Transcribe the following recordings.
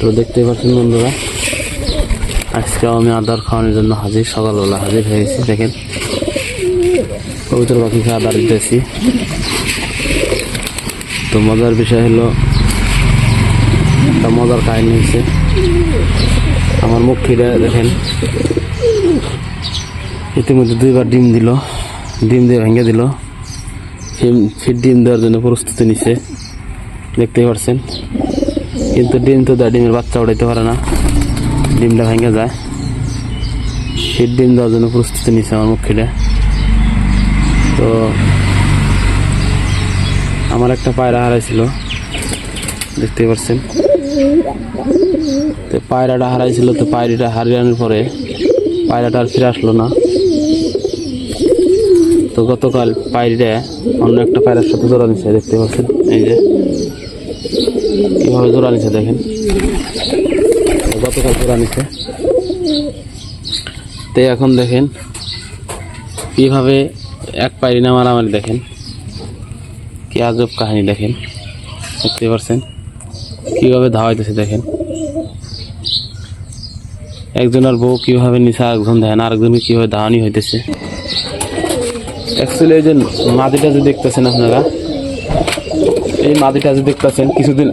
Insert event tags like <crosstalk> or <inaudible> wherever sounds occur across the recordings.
তো দেখতেই পাচ্ছেন বন্ধুরা। আজকে আমি আদার খাওয়ানোর জন্য হাজির, সকালবেলা হাজির হয়ে গেছি দেখেন। কবুতর পাখিকে আদার দিতেছি। তো মজার বিষয় হলো, একটা মজার কাহিনী হয়েছে। আমার মুখ ফিরে দেখেন। ইতিমধ্যে দুইবার ডিম দিল, ডিম দিয়ে ভেঙে দিল। ডিম- ডিম দেওয়ার জন্য প্রস্তুতি নিছে, দেখতেই পারছেন। কিন্তু ডিম তো দেয়, ডিমের বাচ্চা উঠাইতে পারে না। ডিমটা ভেঙে যায়। ফির ডিম দেওয়ার জন্য প্রস্তুতি নিছে আমার মুখ ফিরে তো আমার একটা পায়রা হারাইছিল। দেখতেই পারছেন। তো পায়রাটা হারাইছিল তো পায়রাটা হারিয়ানোর পরে পায়রাটা আর ফিরে আসলো না। তো গতকাল পায়রিটা অন্য একটা পায়রার সাথে জোড়া নিচ্ছে দেখতে পাচ্ছেন এই যে। কীভাবে জোড়া নিচ্ছে দেখেন? গতকাল জোড়া নিচ্ছে তো এখন দেখেন, কীভাবে এক পায়রি না মারামারি দেখেন। কি আজব কাহিনী দেখেন, দেখতে পারছেন? কীভাবে ধাওয়াইতেছে দেখেন। একজনের বউ কীভাবে নিচে আরেকজন দেখেন, আরেকজনকে কীভাবে ধাওয়ানি হইতেছে। অ্যাকচুয়ালি এই যে মাদিটা যে দেখতেছেন আপনারা এই মাদিটা যে দেখতেছেন, কিছুদিন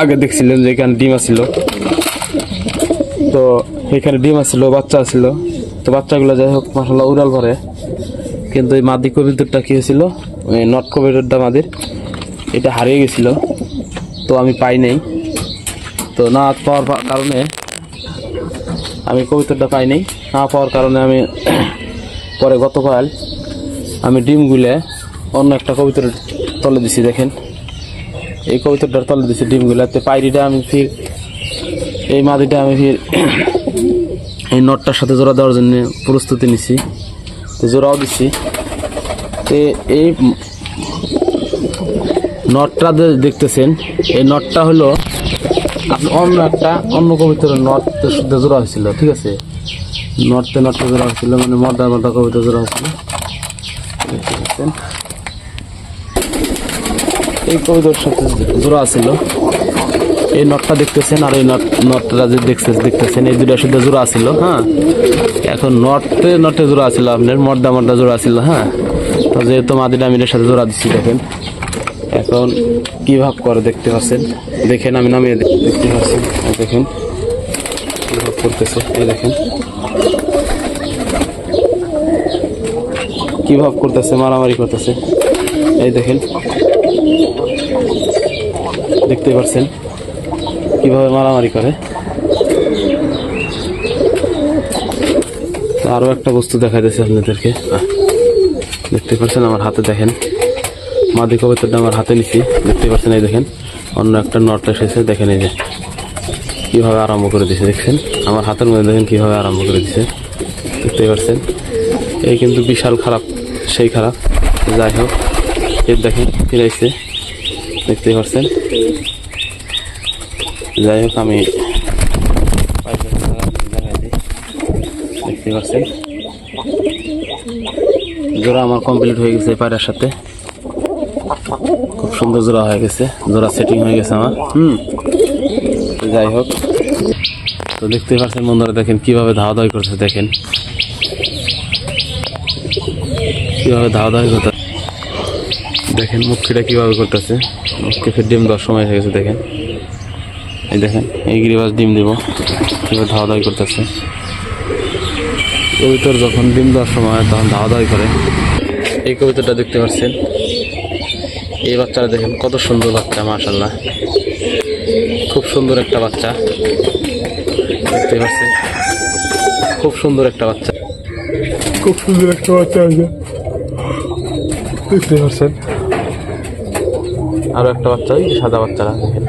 আগে দেখছিলেন যে এখানে ডিম আছিল। তো এখানে ডিম আছিল, বাচ্চা আছিল। তো বাচ্চাগুলো যাই হোক মশলা উড়াল ভরে। কিন্তু এই মাদি কবিতরটা কী হয়েছিল? নট কবিতরটা মাদির, এটা হারিয়ে গেছিল। তো আমি পাই নাই। তো না পাওয়ার কারণে আমি কবিতরটা পাই নাই। না পাওয়ার কারণে আমি <clears throat> পরে গতকাল আমি ডিমগুলো অন্য একটা কবিতরের তলে দিছি, দেখেন। এই কবিতরটার তলে দিছি ডিমগুলাতে পায়রিটা আমি ফির, এই মাদিটা আমি ফির <coughs> এই নটটার সাথে জোড়া দেওয়ার জন্য প্রস্তুতি নিছি। তো জোড়াও দিছি। তো এই নটটা দেখতেছেন, এই নটটা হলো অন্য একটা, অন্য কবিতার নটের সাথে জোড়া হয়েছিল, ঠিক আছে? নটতে নটতে জোড়া হয়েছিল মানে মর্দা মর্দা কবিতা জোড়া হয়েছিল। এই কবিতার সাথে জোড়া ছিল এই নটটা দেখতেছেন আর এই নট, নটটা যে দেখতে দেখতেছেন, এই দুটার সাথে জোড়া ছিল হ্যাঁ? এখন নটে নটে জোড়া ছিল আপনার, মর্দা মর্দা জোড়া ছিল হ্যাঁ? তো যেহেতু মাদিটা আমিরের সাথে জোড়া দিচ্ছি, দেখেন। এখন কি ভাব করে দেখতে পাচ্ছেন? দেখেন, আমি নামিয়ে দেখতে পাচ্ছি। দেখেন, কি ভাব করতেছে, এই দেখেন। কি ভাব করতেছে, মারামারি করতেছে, এই দেখেন। দেখতে পাচ্ছেন কীভাবে মারামারি করে। আরও একটা বস্তু দেখাইতেছে আপনাদেরকে। দেখতে পাচ্ছেন আমার হাতে দেখেন। মাদি কবিতাটা আমার হাতে নিছি। দেখতে পাচ্ছেন এই দেখেন, অন্য একটা নট এসেছে। দেখেন এই যে, কীভাবে আরম্ভ করে দিছে, দেখছেন? আমার হাতের মধ্যে দেখেন কীভাবে আরম্ভ করে দিছে। দেখতে পাচ্ছেন এই কিন্তু বিশাল খারাপ, সেই খারাপ। যাই হোক পাচ্ছেন যাই হোক, আমি দেখতে জোড়া আমার কমপ্লিট হয়ে গেছে পায়রার সাথে। খুব সুন্দর জোড়া হয়ে গেছে। জোড়া সেটিং হয়ে গেছে আমার। হুম। যাই হোক, তো দেখতে পাচ্ছেন বন্ধুরা, দেখেন কীভাবে ধাওয়া ধাওয়ি করছে, দেখেন। কীভাবে ধাওয়া ধাওয়ি করতে দেখেন মুখটা কীভাবে করতেছে। ফের ডিম দেওয়ার সময় হয়ে গেছে, দেখেন। এই দেখেন, এই গিরিবাস ডিম দিব, কীভাবে ধাওয়া ধাওয়ি করতেছে। কবিতর যখন ডিম দেওয়ার সময় তখন ধাওয়া ধাওয়ি করে। এই কবিতাটা দেখতে পাচ্ছেন। এই বাচ্চারা দেখেন, কত সুন্দর বাচ্চা মাশাল্লাহ খুব সুন্দর একটা বাচ্চা। দেখতে পাচ্ছেন, খুব সুন্দর একটা বাচ্চা। খুব সুন্দর একটা বাচ্চা আছে দেখতে পাচ্ছেন। আরও একটা বাচ্চা ওই সাদা বাচ্চারা দেখেন